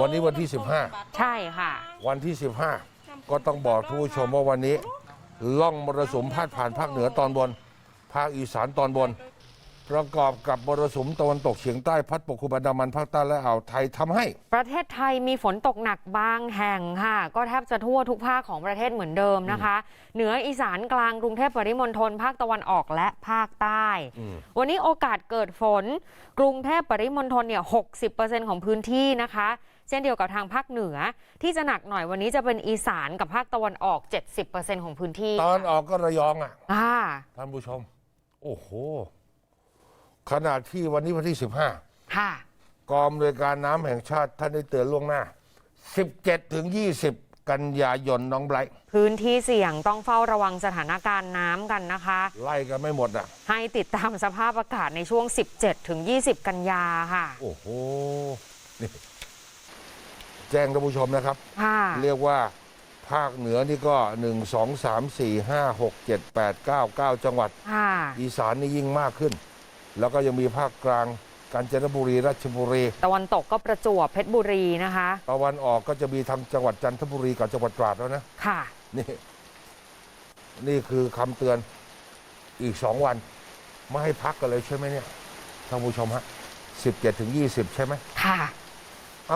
วันนี้วันที่ ใช่ค่ะ 15 วันที่ 15 ก็ต้องบอกทุกผู้ชมว่าวันนี้ ล่องมรสุมพาดผ่านภาคเหนือตอนบน ภาคอีสานตอนบน ประกอบกับมรสุมตะวันตกเฉียงใต้พัดปกคลุมอันดามันภาคใต้และอ่าวไทยทำให้ ประเทศไทยมีฝนตกหนักบางแห่งค่ะ ก็แทบจะทั่วทุกภาคของประเทศเหมือนเดิมนะคะ เหนืออีสานกลางกรุงเทพปริมณฑลภาคตะวันออกและภาคใต้อืมวันนี้โอกาสเกิดฝน กรุงเทพปริมณฑลเนี่ย60%ของพื้นที่นะคะเช่นเดียวกับทางภาคเหนือ ที่จะหนักหน่อยวันนี้จะเป็นอีสานกับภาคตะวันออก 70%ของพื้นที่ ตอนออกก็ระยองอะอ่าท่านผู้ชม โอ้โห ขณะที่วันนี้วันที่15ค่ะกองโดยการน้ำแห่งชาติท่านได้เตือนล่วงหน้า 17ถึง20 กันยายนน้องไบรท์พื้นที่เสี่ยงต้องเฝ้าระวังสถานการณ์น้ำกันนะคะ ไล่กันไม่หมดอะ ให้ติดตามสภาพอากาศในช่วง 17ถึง20 กันยาค่ะ โอ้โห นี่แจ้งท่านผู้ชมนะครับ ค่ะ เรียกว่าภาคเหนือนี่ก็ 1 2 3 4 5 6 7 8 9 9 จังหวัด ค่ะ อีสานนี่ยิ่งมากขึ้น แล้วก็ยังมีภาคกลางกาญจนบุรีราชบุรี ตะวันตกก็ประจวบเพชรบุรีนะคะ ตะวันออกก็จะมีทางจังหวัดจันทบุรีกับจังหวัดตราดแล้วนะ ค่ะ นี่ นี่คือคำเตือนอีกสองวัน ไม่ให้พักกันเลยใช่ไหมเนี่ยท่านผู้ชมฮะสิบเจ็ดถึงยี่สิบใช่ไหมค่ะ